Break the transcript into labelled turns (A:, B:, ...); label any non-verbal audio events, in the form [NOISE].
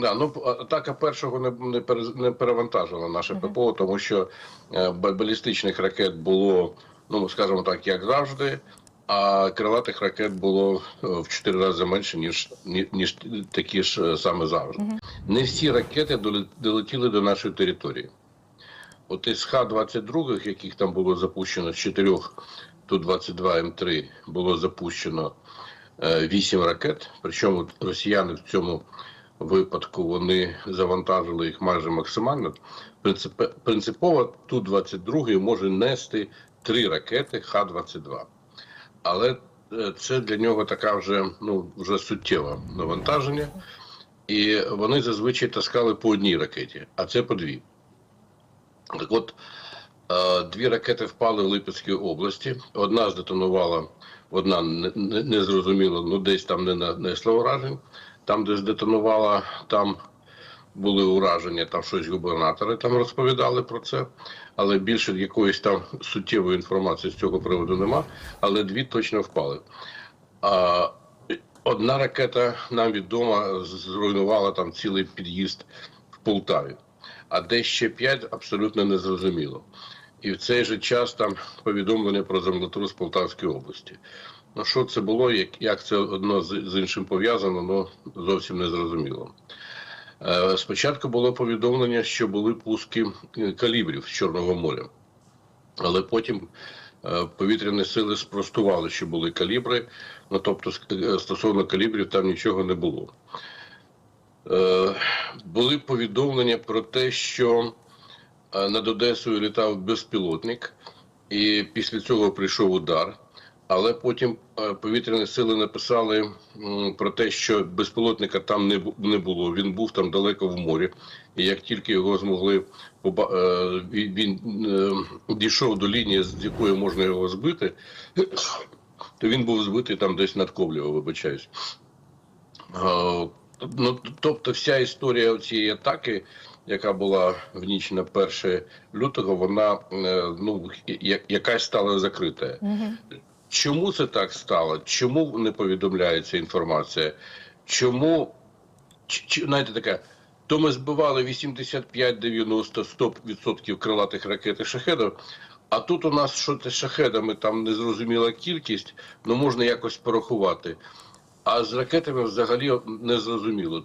A: Да, ну атака першого не, не, не перевантажила наше. ППО, тому що е, балістичних ракет було, ну скажімо так, як завжди. А крилатих ракет було е, в 4 рази менше, ніж, ні- ніж такі ж е, саме завжди.
B: Мгм.
A: Не всі ракети долетіли до нашої території. От із Х-22, яких там було запущено з 4 Ту-22 М3, було запущено 8 ракет. Причому росіяни в цьому випадку вони завантажили їх майже максимально. Принципово Ту-22 може нести 3 ракети Х-22. Але е, це для нього така вже, ну, вже суттєве навантаження. І вони зазвичай таскали по одній ракеті, а це по дві. Так от, е, дві ракети впали в Липецькій області. Одна здетонувала, одна не, не, не зрозуміло, ну десь там не нанесла уражень. Там, де здетонувала, там були ураження, там щось губернатори там розповідали про це. Але більше якоїсь там суттєвої інформації з цього приводу нема. Але дві точно впали. А, одна ракета нам відома зруйнувала там цілий під'їзд в Полтаві, а де ще п'ять абсолютно незрозуміло. І в цей же час там повідомлення про землетрус в Полтавській області. Ну що це було, як, як це одно з, іншим пов'язано, ну зовсім не зрозуміло. Е, спочатку було повідомлення, що були пуски е, калібрів з Чорного моря, але потім е, повітряні сили спростували, що були калібри. Ну тобто, е, стосовно калібрів там нічого не було. Е, були повідомлення про те, що над Одесою літав безпілотник, і після цього прийшов удар. Але потім е, повітряні сили написали про те, що безпілотника там не, було. Він був там далеко в морі. І як тільки його змогли е, він, е, дійшов до лінії, з якої можна його збити, [COUGHS] то він був збитий там десь над Ковлєво, вибачаюсь. Е, Ну, тобто, вся історія цієї атаки, яка була в ніч на 1 лютого, вона е, ну якась стала закрита.
B: Мгм.
A: Чому це так стало? Чому не повідомляється інформація? Чому знаєте, таке, то ми збивали 85, 90, 100% крилатих ракет і шахедів, а тут у нас що це з шахедами, там незрозуміла кількість, ну можна якось порахувати. А з ракетами взагалі не зрозуміло.